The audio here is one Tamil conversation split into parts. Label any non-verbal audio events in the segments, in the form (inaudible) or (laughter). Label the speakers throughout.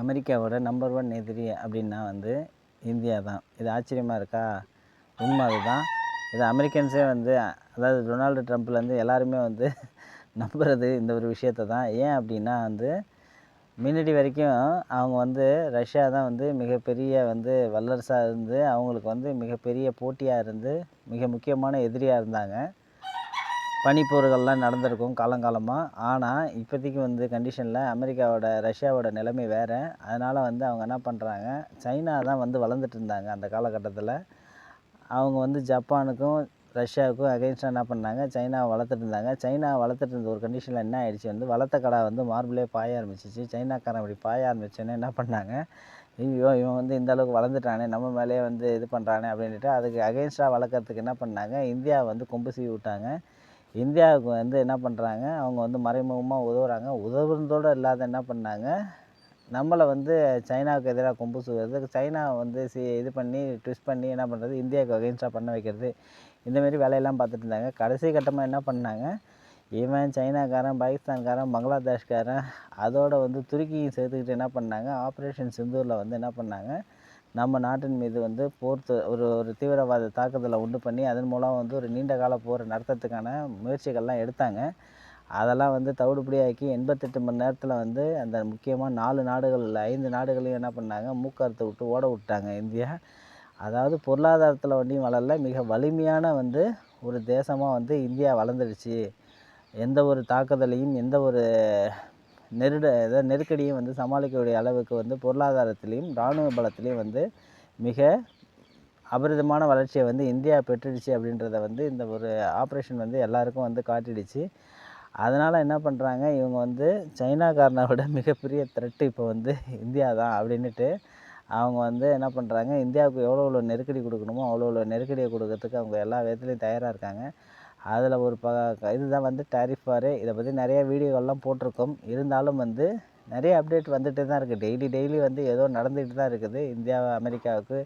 Speaker 1: அமெரிக்காவோட நம்பர் ஒன் எதிரி அப்படின்னா வந்து இந்தியா தான். இது ஆச்சரியமாக இருக்கா? உண்மை அதுதான். இது அமெரிக்கன்ஸே வந்து அதாவது டொனால்டு ட்ரம்ப்லேருந்து எல்லாருமே வந்து (laughs) நம்புறது இந்த ஒரு விஷயத்தை தான். ஏன் அப்படின்னா வந்து முன்னாடி வரைக்கும் அவங்க வந்து ரஷ்யா தான் வந்து மிகப்பெரிய வந்து வல்லரசாக இருந்து அவங்களுக்கு வந்து மிகப்பெரிய போட்டியாக இருந்து மிக முக்கியமான எதிரியாக இருந்தாங்க. பனிப்போர்கள்லாம் நடந்திருக்கும் காலங்காலமாக ஆனால் இப்போதைக்கு வந்து கண்டிஷனில் அமெரிக்காவோட ரஷ்யாவோட நிலைமை வேறு. அதனால் வந்து அவங்க என்ன பண்ணுறாங்க சைனா தான் வந்து வளர்ந்துட்டு இருந்தாங்க அந்த காலகட்டத்தில். அவங்க வந்து ஜப்பானுக்கும் ரஷ்யாவுக்கும் அகைன்ஸ்டாக என்ன பண்ணாங்க சைனாவை வளர்த்துட்டு இருந்தாங்க. சைனா வளர்த்துட்டு இருந்த ஒரு கண்டிஷனில் என்ன ஆயிடுச்சு வந்து வளர்த்த கடை வந்து மார்பிளே பாய ஆரம்பிச்சிச்சு. சைனாக்காரன் அப்படி பாய ஆரம்பிச்சோன்னே என்ன பண்ணாங்க ஐயோ இவன் வந்து இந்த அளவுக்கு வளர்ந்துட்டானே நம்ம மேலேயே வந்து இது பண்ணுறானே அப்படின்ட்டு அதுக்கு அகைன்ஸ்டாக வளர்க்குறதுக்கு என்ன பண்ணாங்க இந்தியாவை வந்து கொம்பு சீவி விட்டாங்க. இந்தியாவுக்கு வந்து என்ன பண்ணுறாங்க அவங்க வந்து மறைமுகமாக உதவுறாங்க. உதவுறதோடு இல்லாத என்ன பண்ணாங்க நம்மளை வந்து சைனாவுக்கு எதிராக கொம்பு சுடுறது சைனா வந்து சி இது பண்ணி ட்விஸ்ட் பண்ணி என்ன பண்ணுறது இந்தியாவுக்கு அகெயின்ஸ்டாக பண்ண வைக்கிறது. இந்தமாரி வேலையெல்லாம் பார்த்துட்டு இருந்தாங்க. கடைசி கட்டமாக என்ன பண்ணாங்க இவன் சைனாக்காரன் பாகிஸ்தான்காரன் பங்களாதேஷ்காரன் அதோடு வந்து துருக்கியும் சேர்த்துக்கிட்டு என்ன பண்ணாங்க ஆப்ரேஷன் சிந்தூரில் வந்து என்ன பண்ணாங்க நம்ம நாட்டின் மீது வந்து போர் ஒரு ஒரு தீவிரவாத தாக்குதலை உண்டு பண்ணி அதன் மூலம் வந்து ஒரு நீண்ட கால போர் நடத்துறதுக்கான முயற்சிகள்லாம் எடுத்தாங்க. அதெல்லாம் வந்து தவிடுபடியாக்கி எண்பத்தெட்டு மணி நேரத்தில் வந்து அந்த முக்கியமாக நாலு நாடுகள் இல்லை ஐந்து நாடுகளையும் என்ன பண்ணாங்க? மூக்கறுத்து விட்டு ஓட விட்டாங்க இந்தியா. அதாவது பொருளாதாரத்தில் வண்டியும் வளரல மிக வலிமையான வந்து ஒரு தேசமாக வந்து இந்தியா வளர்ந்துடுச்சு. எந்த ஒரு தாக்குதலையும் எந்த ஒரு நெருட நெருக்கடியும் வந்து சமாளிக்கக்கூடிய அளவுக்கு வந்து பொருளாதாரத்திலையும் இராணுவ பலத்திலையும் வந்து மிக அபரிதமான வளர்ச்சியை வந்து இந்தியா பெற்றுடுச்சு அப்படின்றத வந்து இந்த ஒரு ஆப்ரேஷன் வந்து எல்லாருக்கும் வந்து காட்டிடுச்சு. அதனால் என்ன பண்ணுறாங்க இவங்க வந்து சைனாக்காரனோட விட (laughs) மிகப்பெரிய த்ரெட்டு இப்போ வந்து இந்தியா தான் அப்படின்னுட்டு அவங்க வந்து என்ன பண்ணுறாங்க இந்தியாவுக்கு எவ்வளோ எவ்வளோ நெருக்கடி கொடுக்கணுமோ அவ்வளோ அவ்வளோ நெருக்கடியை கொடுக்கறதுக்கு அவங்க எல்லா விதத்துலையும் தயாராக இருக்காங்க. அதில் ஒரு ப இதுதான் வந்து டேரிஃப் வாரு. இதை பற்றி நிறைய வீடியோகள்லாம் போட்டிருக்கோம். இருந்தாலும் வந்து நிறைய அப்டேட் வந்துகிட்டே தான் இருக்குது டெய்லி டெய்லி வந்து ஏதோ நடந்துகிட்டு தான் இருக்குது. இந்தியா அமெரிக்காவுக்கு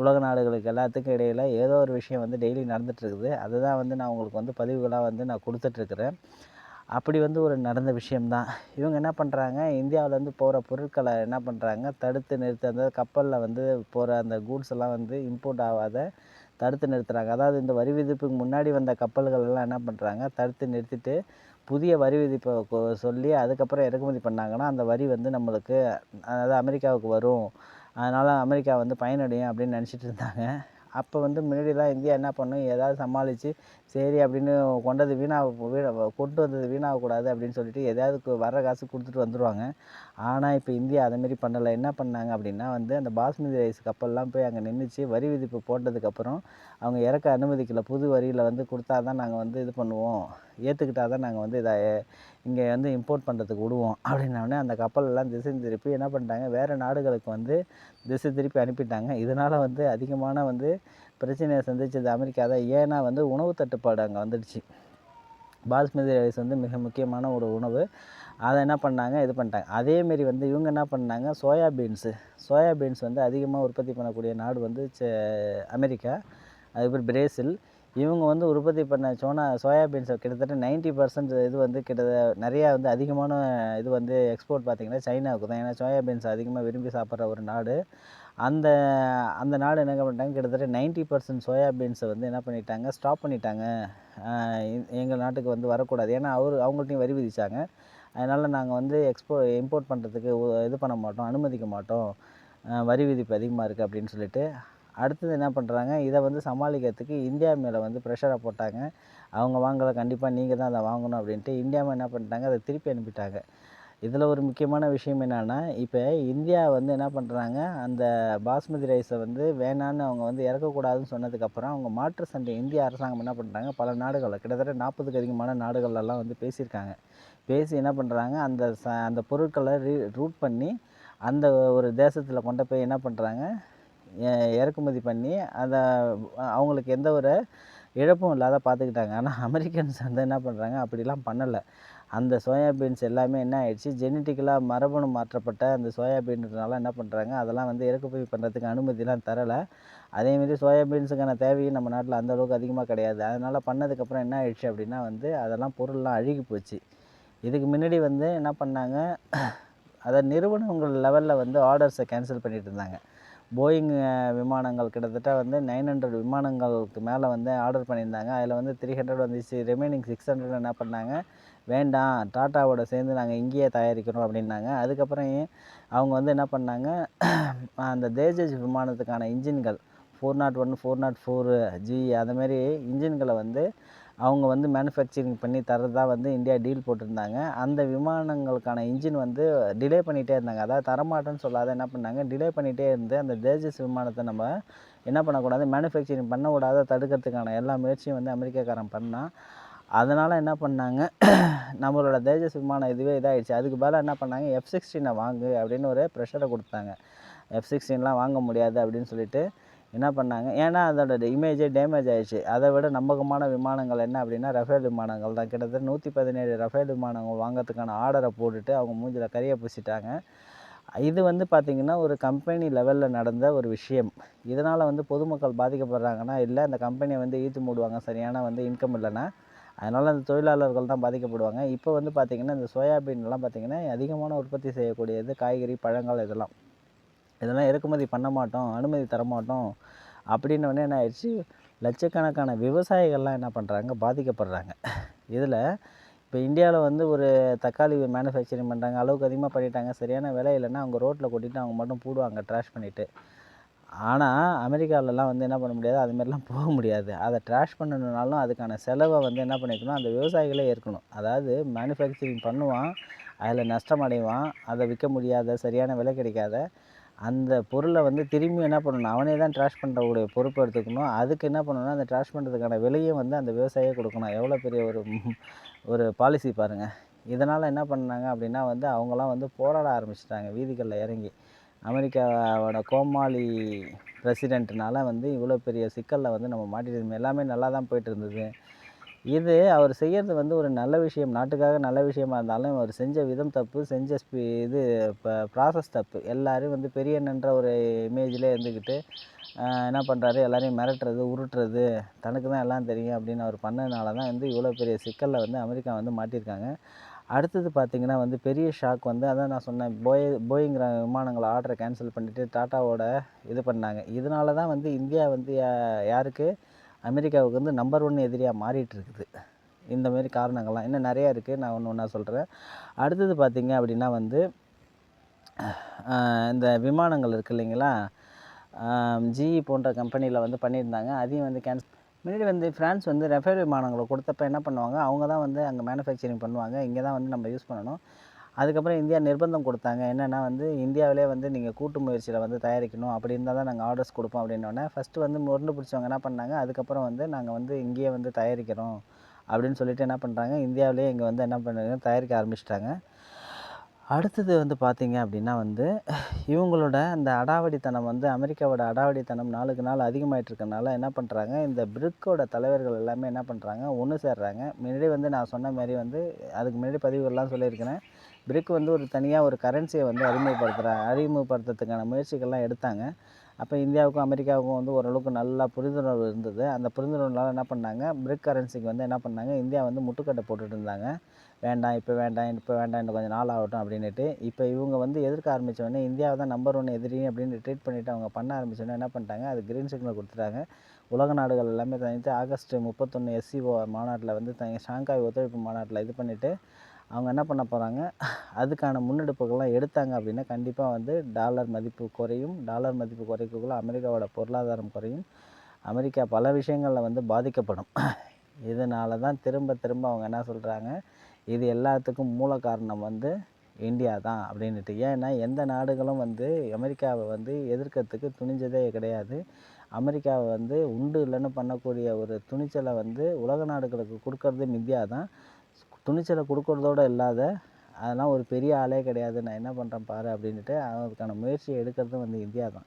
Speaker 1: உலக நாடுகளுக்கு எல்லாத்துக்கும் இடையில் ஏதோ ஒரு விஷயம் வந்து டெய்லி நடந்துகிட்ருக்குது இருக்குது. அதுதான் வந்து நான் உங்களுக்கு வந்து பதிவுகளாக வந்து நான் கொடுத்துட்ருக்குறேன் அப்படி வந்து ஒரு நடந்த விஷயம்தான். இவங்க என்ன பண்ணுறாங்க இந்தியாவிலேருந்து போகிற பொருட்களை என்ன பண்ணுறாங்க தடுத்து நிறுத்த அந்த கப்பலில் வந்து போகிற அந்த கூட்ஸ் எல்லாம் வந்து இம்போர்ட் ஆகாத தடுத்து நிறுத்துறாங்க. அதாவது இந்த வரி விதிப்புக்கு முன்னாடி வந்த கப்பல்கள் எல்லாம் என்ன பண்ணுறாங்க தடுத்து நிறுத்திட்டு புதிய வரி விதிப்பை சொல்லி அதுக்கப்புறம் இறக்குமதி பண்ணாங்கன்னா அந்த வரி வந்து நம்மளுக்கு அதாவது அமெரிக்காவுக்கு வரும். அதனால் அமெரிக்கா வந்து பயனடையும் அப்படின்னு நினச்சிட்டு இருந்தாங்க. அப்போ வந்து முன்னாடிலாம் இந்தியா என்ன பண்ணும்? ஏதாவது சமாளித்து சரி அப்படின்னு கொண்டது வீணாக வீண கொண்டு வந்தது வீணாகக்கூடாது அப்படின்னு சொல்லிட்டு எதாவது வர வர்ற காசு கொடுத்துட்டு வந்துடுவாங்க ஆனால் இப்போ இந்தியா அதைமாரி பண்ணலை. என்ன பண்ணாங்க அப்படின்னா வந்து அந்த பாஸ்மதி ரைஸ் கப்பல்லாம் போய் அங்கே நின்றுச்சு வரி விதிப்பு போட்டதுக்கப்புறம் அவங்க இறக்க அனுமதிக்கலை. புது வரியில் வந்து கொடுத்தா தான் நாங்கள் வந்து இது பண்ணுவோம். ஏற்றுக்கிட்டால் தான் நாங்கள் வந்து இதை இங்கே வந்து இம்போர்ட் பண்ணுறதுக்கு விடுவோம். அப்படின்னோடனே அந்த கப்பலெல்லாம் திசை திருப்பி என்ன பண்ணிட்டாங்க? வேறு நாடுகளுக்கு வந்து திசை திருப்பி அனுப்பிட்டாங்க. இதனால் வந்து அதிகமான வந்து பிரச்சனையை சந்திச்சது அமெரிக்கா தான். ஏன்னா வந்து உணவு தட்டுப்பாடு அங்கே வந்துடுச்சு. பாஸ்மதி ரைஸ் வந்து மிக முக்கியமான ஒரு உணவு. அதை என்ன பண்ணாங்க? இது பண்ணிட்டாங்க. அதேமாரி வந்து இவங்க என்ன பண்ணாங்க? சோயா சோயாபீன்ஸ் சோயா பீன்ஸ் வந்து அதிகமாக உற்பத்தி பண்ணக்கூடிய நாடு வந்து அமெரிக்கா. அதுக்கப்புறம் பிரேசில். இவங்க வந்து உற்பத்தி பண்ண சோனா சோயாபீன்ஸை கிட்டத்தட்ட 90% பர்சன்ட் இது வந்து கிட்ட நிறையா வந்து அதிகமான இது வந்து எக்ஸ்போர்ட் பார்த்திங்கன்னா சைனாவுக்கு தான். ஏன்னா சோயா பீன்ஸ் அதிகமாக விரும்பி சாப்பிட்ற ஒரு நாடு. அந்த அந்த நாடு என்ன பண்ணிட்டாங்க? கிட்டத்தட்ட 90% பர்சன்ட் சோயாபீன்ஸை வந்து என்ன பண்ணிட்டாங்க? ஸ்டாப் பண்ணிட்டாங்க. எங்கள் நாட்டுக்கு வந்து வரக்கூடாது. ஏன்னா அவர் அவங்கள்ட்டையும் வரி விதிச்சாங்க. அதனால் நாங்கள் வந்து எக்ஸ்போ இம்போர்ட் பண்ணுறதுக்கு இது பண்ண மாட்டோம் அனுமதிக்க மாட்டோம். வரி விதிப்பு அதிகமாக இருக்குது அப்படின்னு சொல்லிட்டு. அடுத்தது என்ன பண்ணுறாங்க இதை வந்து சமாளிக்கிறதுக்கு இந்தியா மேலே வந்து ப்ரெஷரை போட்டாங்க. அவங்க வாங்கலை கண்டிப்பாக நீங்கள் தான் அதை வாங்கணும் அப்படின்ட்டு இந்தியாவை என்ன பண்ணிட்டாங்க? அதை திருப்பி அனுப்பிட்டாங்க. இதில் ஒரு முக்கியமான விஷயம் என்னென்னா இப்போ இந்தியா வந்து என்ன பண்ணுறாங்க அந்த பாஸ்மதி ரைஸை வந்து வேணான்னு அவங்க வந்து இறக்கக்கூடாதுன்னு சொன்னதுக்கப்புறம் அவங்க மாற்று சண்டை இந்திய அரசாங்கம் என்ன பண்ணுறாங்க பல நாடுகளில் கிட்டத்தட்ட நாற்பதுக்கு அதிகமான நாடுகள்லாம் வந்து பேசியிருக்காங்க. பேசி என்ன பண்ணுறாங்க அந்த ச அந்த பொருட்களை ரீ ரூட் பண்ணி அந்த ஒரு தேசத்தில் கொண்டு போய் என்ன பண்ணுறாங்க இறக்குமதி பண்ணி அதை அவங்களுக்கு எந்த ஒரு இழப்பும் இல்லாத பார்த்துக்கிட்டாங்க ஆனால் அமெரிக்கன்ஸ் வந்து என்ன பண்ணுறாங்க அப்படிலாம் பண்ணலை. அந்த சோயாபீன்ஸ் எல்லாமே என்ன ஆயிடுச்சு? ஜெனட்டிக்கலாக மரபணு மாற்றப்பட்ட அந்த சோயாபீன்றனால என்ன பண்ணுறாங்க அதெல்லாம் வந்து இறக்குமதி பண்ணுறதுக்கு அனுமதிலாம் தரலை. அதேமாரி சோயாபீன்ஸுக்கான தேவையும் நம்ம நாட்டில் அந்த அளவுக்கு அதிகமாக கிடையாது. அதனால் பண்ணதுக்கப்புறம் என்ன ஆயிடுச்சு அப்படின்னா வந்து அதெல்லாம் பொருள்லாம் அழுகி போச்சு. இதுக்கு முன்னாடி வந்து என்ன பண்ணாங்க? அதை நிறுவனங்கள் லெவலில் வந்து ஆர்டர்ஸை கேன்சல் பண்ணிட்டு இருந்தாங்க. போயிங் விமானங்கள் கிட்டத்தட்ட வந்து நைன் ஹண்ட்ரட் விமானங்களுக்கு மேலே வந்து ஆர்டர் பண்ணியிருந்தாங்க. அதில் வந்து த்ரீ ஹண்ட்ரட் வந்துச்சு. ரிமைனிங் சிக்ஸ் ஹண்ட்ரட் என்ன பண்ணாங்க? வேண்டாம் டாட்டாவோட சேர்ந்து நாங்கள் இங்கேயே தயாரிக்கிறோம் அப்படின்னாங்க. அதுக்கப்புறம் அவங்க வந்து என்ன பண்ணாங்க? (clears throat) அந்த தேஜஸ் விமானத்துக்கான இன்ஜின்கள் four nought one four nought four G அதுமாரி இன்ஜின்களை வந்து அவங்க வந்து மேனுஃபேக்சரிங் பண்ணி தரதாக வந்து இந்தியா டீல் போட்டிருந்தாங்க. அந்த விமானங்களுக்கான இன்ஜின் வந்து டிலே பண்ணிகிட்டே இருந்தாங்க. அதாவது தரமாட்டேன்னு சொல்லாத என்ன பண்ணாங்க? டிலே பண்ணிகிட்டே இருந்து அந்த தேஜஸ் விமானத்தை நம்ம என்ன பண்ணக்கூடாது? மேனுஃபேக்சரிங் பண்ணக்கூடாத தடுக்கிறதுக்கான எல்லா முயற்சியும் வந்து அமெரிக்காக்காரன் பண்ணால் அதனால் என்ன பண்ணாங்க? நம்மளோட தேஜஸ் விமானம் இதுவே இதாகிடுச்சு அதுக்கு பதிலாக என்ன பண்ணாங்க? எஃப் சிக்ஸ்டீனை வாங்கு அப்படின்னு ஒரு ப்ரெஷரை கொடுத்தாங்க. எஃப் சிக்ஸ்டீன்லாம் வாங்க முடியாது அப்படின்னு சொல்லிட்டு என்ன பண்ணாங்க? ஏன்னா அதோட இமேஜே டேமேஜ் ஆகிடுச்சு அதை விட நம்பகமான விமானங்கள் என்ன அப்படின்னா ரஃபேல் விமானங்கள் தான். கிட்டத்தட்ட நூற்றி பதினேழு ரஃபேல் விமானங்கள் வாங்கிறதுக்கான ஆர்டரை போட்டுட்டு அவங்க மூஞ்சில் கறியை பூசிட்டாங்க. இது வந்து பார்த்திங்கன்னா ஒரு கம்பெனி லெவலில் நடந்த ஒரு விஷயம். இதனால் வந்து பொதுமக்கள் பாதிக்கப்படுறாங்கன்னா இல்லை அந்த கம்பெனியை வந்து ஈத்து மூடுவாங்க. சரியான வந்து இன்கம் இல்லைன்னா அதனால் அந்த தொழிலாளர்கள் தான் பாதிக்கப்படுவாங்க. இப்போ வந்து பார்த்திங்கன்னா இந்த சோயாபீன்லாம் பார்த்திங்கன்னா அதிகமான உற்பத்தி செய்யக்கூடியது காய்கறி பழங்கள் இதெல்லாம். இதெல்லாம் இறக்குமதி பண்ண மாட்டோம் அனுமதி தர மாட்டோம். அப்படின்ன என்ன ஆயிடுச்சு? லட்சக்கணக்கான விவசாயிகள்லாம் என்ன பண்ணுறாங்க பாதிக்கப்படுறாங்க. இதில் இப்போ இந்தியாவில் வந்து ஒரு தக்காளி மேனுஃபேக்சரிங் பண்ணுறாங்க அளவுக்கு அதிகமாக பண்ணிட்டாங்க. சரியான விலை இல்லைன்னா அவங்க ரோட்டில் கொட்டிட்டு அவங்க மட்டும் போடுவாங்க ட்ராஷ் பண்ணிவிட்டு ஆனால் அமெரிக்காவிலலாம் வந்து என்ன பண்ண முடியாது? அதுமாரிலாம் போக முடியாது. அதை ட்ராஷ் பண்ணணுனாலும் அதுக்கான செலவை வந்து என்ன பண்ணிக்கணும்? அந்த விவசாயிகளே ஏற்கணும். அதாவது மேனுஃபேக்சரிங் பண்ணுவான் அதில் நஷ்டம் அடைவான் அதை விற்க முடியாத சரியான விலை கிடைக்காத அந்த பொருளை வந்து திரும்பி என்ன பண்ணணும்? அவனே தான் ட்ராஷ் பண்ணுறக்கூடிய பொறுப்பு எடுத்துக்கணும். அதுக்கு என்ன பண்ணணும்னா அந்த ட்ராஷ் பண்ணுறதுக்கான விலையும் வந்து அந்த விவசாயியே கொடுக்கணும். எவ்வளோ பெரிய ஒரு ஒரு பாலிசி பாருங்கள் இதனால் என்ன பண்ணாங்க அப்படின்னா வந்து அவங்களாம் வந்து போராட ஆரம்பிச்சிட்டாங்க வீதிகளில் இறங்கி. அமெரிக்காவோட கோமாளி பிரசிடென்ட்னால வந்து இவ்வளோ பெரிய சிக்கலில் வந்து நம்ம மாட்டிட்டு எல்லாமே நல்லா தான் போயிட்டு இருந்தது இது அவர் செய்கிறது வந்து ஒரு நல்ல விஷயம். நாட்டுக்காக நல்ல விஷயமா இருந்தாலும் அவர் செஞ்ச விதம் தப்பு செஞ்ச ஸ்பீ இது இப்போ ப்ராசஸ் தப்பு. எல்லாரும் வந்து பெரியண்ணன்ற ஒரு இமேஜில் இருந்துக்கிட்டு என்ன பண்ணுறாரு எல்லோரையும் மிரட்டுறது உருட்டுறது. தனக்கு தான் எல்லாம் தெரியும் அப்படின்னு அவர் பண்ணதுனால தான் வந்து இவ்வளோ பெரிய சிக்கலில் வந்து அமெரிக்கா வந்து மாட்டியிருக்காங்க. அடுத்தது பார்த்திங்கன்னா வந்து பெரிய ஷாக் வந்து அதான் நான் சொன்னேன். போய் போயிங்கிற விமானங்களை ஆர்டரை கேன்சல் பண்ணிவிட்டு டாட்டாவோட இது பண்ணாங்க. இதனால தான் வந்து இந்தியா வந்து யா- யாருக்கு? அமெரிக்காவுக்கு வந்து நம்பர் ஒன் எதிரியாக மாறிட்டு இருக்குது. இந்தமாரி காரணங்கள்லாம் இன்னும் நிறையா இருக்குது நான் ஒன்று ஒன்றா சொல்கிறேன் அடுத்தது பார்த்திங்க அப்படின்னா வந்து இந்த விமானங்கள் இருக்கு இல்லைங்களா? ஜிஇ போன்ற கம்பெனியில் வந்து பண்ணியிருந்தாங்க. அதையும் வந்து கேன்சல் முன்னாடி வந்து ஃப்ரான்ஸ் வந்து ரஃபேல் விமானங்களை கொடுத்தப்ப என்ன பண்ணுவாங்க? அவங்க தான் வந்து அங்கே மேனுஃபேக்சரிங் பண்ணுவாங்க. இங்கே தான் வந்து நம்ம யூஸ் பண்ணணும். அதுக்கப்புறம் இந்தியா நிர்பந்தம் கொடுத்தாங்க. என்னென்னா வந்து இந்தியாவிலே வந்து நீங்கள் கூட்டு முயற்சியில் வந்து தயாரிக்கணும். அப்படி இருந்தால் தான் நாங்கள் ஆர்டர்ஸ் கொடுப்போம் அப்படின்னோடனே ஃபஸ்ட்டு வந்து முரண்டு பிடிச்சவங்க என்ன பண்ணாங்க? அதுக்கப்புறம் வந்து நாங்கள் வந்து இங்கேயே வந்து தயாரிக்கிறோம் அப்படின்னு சொல்லிட்டு என்ன பண்ணுறாங்க இந்தியாவிலேயே இங்கே வந்து என்ன பண்ணுறாங்க தயாரிக்க ஆரம்பிச்சிட்டாங்க. அடுத்தது வந்து பார்த்தீங்க அப்படின்னா வந்து இவங்களோட அந்த அடாவடித்தனம் வந்து அமெரிக்காவோட அடாவடித்தனம் நாளுக்கு நாள் அதிகமாயிட்டு இருக்கனால என்ன பண்ணுறாங்க இந்த பிரிக்கோட தலைவர்கள் எல்லாமே என்ன பண்ணுறாங்க ஒன்று சேர்றாங்க. முன்னாடி வந்து நான் சொன்ன மாதிரி வந்து அதுக்கு முன்னாடி பதிவுகள்லாம் சொல்லியிருக்கிறேன். பிரிக் வந்து ஒரு தனியாக ஒரு கரன்சியை வந்து அறிமுகப்படுத்துகிற அறிமுகப்படுத்துறதுக்கான முயற்சிகள்லாம் எடுத்தாங்க. அப்போ இந்தியாவுக்கும் அமெரிக்காவுக்கும் வந்து ஓரளவுக்கு நல்லா புரிந்துணர்வு இருந்தது. அந்த புரிந்துணர்வுனால என்ன பண்ணாங்க? பிரிக் கரன்சிக்கு வந்து என்ன பண்ணாங்க? இந்தியா வந்து முட்டுக்கட்டை போட்டுட்டு இருந்தாங்க. வேண்டாம் இப்போ வேண்டாம் இப்போ வேண்டாம் இன்னும் கொஞ்சம் நாள் ஆகட்டும் அப்படின்ட்டு இப்போ இவங்க வந்து எதிர்க்க ஆரம்பிச்ச உடனே இந்தியாவை தான் நம்பர் ஒன் எதிரி அப்படின்னு ட்ரீட் பண்ணிவிட்டு அவங்க பண்ண ஆரம்பித்தோடனே என்ன பண்ணிட்டாங்க? அது க்ரீன் சிக்னல் கொடுத்துட்டாங்க. உலக நாடுகள் எல்லாமே தனித்து ஆகஸ்ட் முப்பத்தொன்று எஸ்சிஓ மாநாட்டில் வந்து தனி ஷாங்காய் ஒத்துழைப்பு மாநாட்டில் இது பண்ணிவிட்டு அவங்க என்ன பண்ண போகிறாங்க அதுக்கான முன்னெடுப்புகள்லாம் எடுத்தாங்க அப்படின்னா கண்டிப்பாக வந்து டாலர் மதிப்பு குறையும். டாலர் மதிப்பு குறைக்கக்குள்ள அமெரிக்காவோட பொருளாதாரம் குறையும். அமெரிக்கா பல விஷயங்களில் வந்து பாதிக்கப்படும். இதனால தான் திரும்ப திரும்ப அவங்க என்ன சொல்கிறாங்க இது எல்லாத்துக்கும் மூல காரணம் வந்து இந்தியா தான் அப்படின்னுட்டு. ஏன்னா எந்த நாடுகளும் வந்து அமெரிக்காவை வந்து எதிர்க்கிறதுக்கு துணிஞ்சதே கிடையாது. அமெரிக்காவை வந்து உண்டு இல்லைன்னு பண்ணக்கூடிய ஒரு துணிச்சலை வந்து உலக நாடுகளுக்கு கொடுக்கறதும் இந்தியா தான். துணிச்சலை கொடுக்கறதோட இல்லாத அதெல்லாம் ஒரு பெரிய ஆளே கிடையாது. நான் என்ன பண்ணுறேன் பாரு அப்படின்ட்டு அதுக்கான முயற்சியை எடுக்கிறதும் வந்து இந்தியா தான்.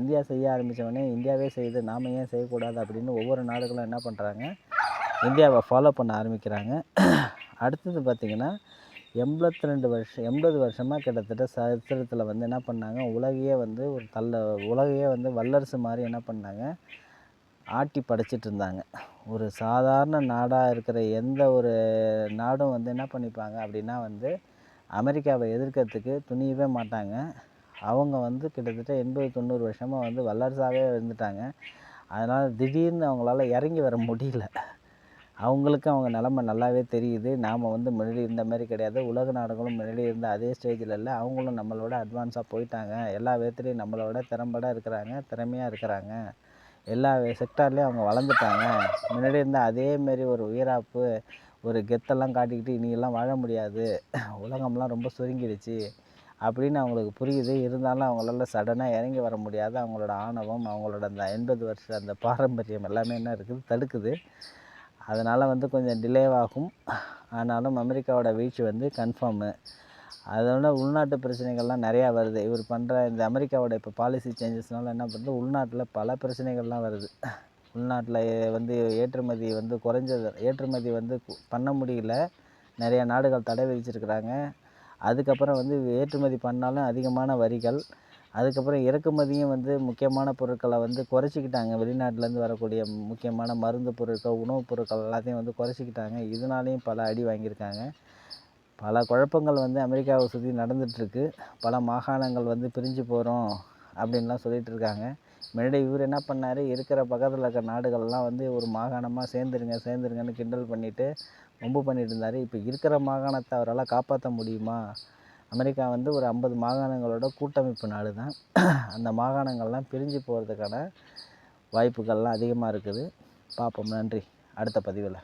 Speaker 1: இந்தியா செய்ய ஆரம்பித்தவொடனே உடனே இந்தியாவே செய்யுது நாம ஏன் செய்யக்கூடாது அப்படின்னு ஒவ்வொரு நாடுகளும் என்ன பண்ணுறாங்க இந்தியாவை ஃபாலோ பண்ண ஆரம்பிக்கிறாங்க. அடுத்தது பார்த்திங்கன்னா எண்பத்தி ரெண்டு வருஷம் எண்பது வருஷமாக கிட்டத்தட்ட சரித்திரத்தில் வந்து என்ன பண்ணாங்க உலகையே வந்து ஒரு தள்ள உலகையே வந்து வல்லரசு மாதிரி என்ன பண்ணாங்க ஆட்டி படைச்சிட்டு இருந்தாங்க. ஒரு சாதாரண நாடாக இருக்கிற எந்த ஒரு நாடும் வந்து என்ன பண்ணிப்பாங்க அப்படின்னா வந்து அமெரிக்காவை எதிர்க்கிறதுக்கு துணியவே மாட்டாங்க. அவங்க வந்து கிட்டத்தட்ட எண்பது தொண்ணூறு வருஷமாக வந்து வல்லரசாகவே இருந்துட்டாங்க. அதனால் திடீர்னு அவங்களால இறங்கி வர முடியல. அவங்களுக்கு அவங்க நிலமை நல்லாவே தெரியுது. நாம் வந்து முன்னாடி இருந்த மாதிரி கிடையாது. உலக நாடுகளும் முன்னாடி இருந்த அதே ஸ்டேஜில் இல்லை. அவங்களும் நம்மளோட அட்வான்ஸாக போயிட்டாங்க. எல்லா விதத்துலேயும் நம்மளோட திறம்பட இருக்கிறாங்க திறமையாக இருக்கிறாங்க. எல்லா செக்டார்லேயும் அவங்க வளர்ந்துட்டாங்க. முன்னாடி இருந்த அதேமாரி ஒரு உயிராப்பு ஒரு கெத்தெல்லாம் காட்டிக்கிட்டு இனியெல்லாம் வாழ முடியாது. உலகம்லாம் ரொம்ப சுருங்கிடுச்சு. அப்படின்னு அவங்களுக்கு புரியுது. இருந்தாலும் அவங்களால சடனாக இறங்கி வர முடியாது. அவங்களோட ஆணவம் அவங்களோட அந்த எண்பது வருஷம் அந்த பாரம்பரியம் எல்லாமே என்ன இருக்குது? தடுக்குது. அதனால் வந்து கொஞ்சம் டிலேவாகும் ஆனாலும் அமெரிக்காவோட வீழ்ச்சி வந்து கன்ஃபார்மு அதோட உள்நாட்டு பிரச்சனைகள்லாம் நிறையா வருது. இவர் பண்ணுற இந்த அமெரிக்காவோட இப்போ பாலிசி சேஞ்சஸ்னால என்ன பண்ணுறது உள்நாட்டில் பல பிரச்சனைகள்லாம் வருது. உள்நாட்டில் வந்து ஏற்றுமதி வந்து குறைஞ்சது. ஏற்றுமதி வந்து பண்ண முடியல. நிறைய நாடுகள் தடை விதிச்சிருக்கிறாங்க. அதுக்கப்புறம் வந்து ஏற்றுமதி பண்ணாலும் அதிகமான வரிகள். அதுக்கப்புறம் இறக்குமதியும் வந்து முக்கியமான பொருட்களை வந்து குறைச்சிக்கிட்டாங்க. வெளிநாட்டிலேருந்து வரக்கூடிய முக்கியமான மருந்து பொருட்கள் உணவுப் பொருட்கள் எல்லாத்தையும் வந்து குறைச்சிக்கிட்டாங்க. இதனாலேயும் பல அடி வாங்கியிருக்காங்க. பல குழப்பங்கள் வந்து அமெரிக்காவை சுற்றி நடந்துகிட்ருக்கு பல மாகாணங்கள் வந்து பிரிஞ்சு போகிறோம் அப்படின்லாம் சொல்லிகிட்ருக்காங்க முன்னாடி இவர் என்ன பண்ணார்? இருக்கிற பக்கத்தில் இருக்க நாடுகள்லாம் வந்து ஒரு மாகாணமாக சேர்ந்துருங்க சேர்ந்துருங்கன்னு கிண்டல் பண்ணிவிட்டு வம்பு பண்ணிட்டு இருந்தார். இப்போ இருக்கிற மாகாணத்தை அவரால் காப்பாற்ற முடியுமா? அமெரிக்கா வந்து ஒரு ஐம்பது மாகாணங்களோட கூட்டமைப்பு நாடு தான் அந்த மாகாணங்கள்லாம் பிரிஞ்சு போகிறதுக்கான வாய்ப்புகள்லாம் அதிகமாக இருக்குது. பார்ப்போம். நன்றி. அடுத்த பதிவில்.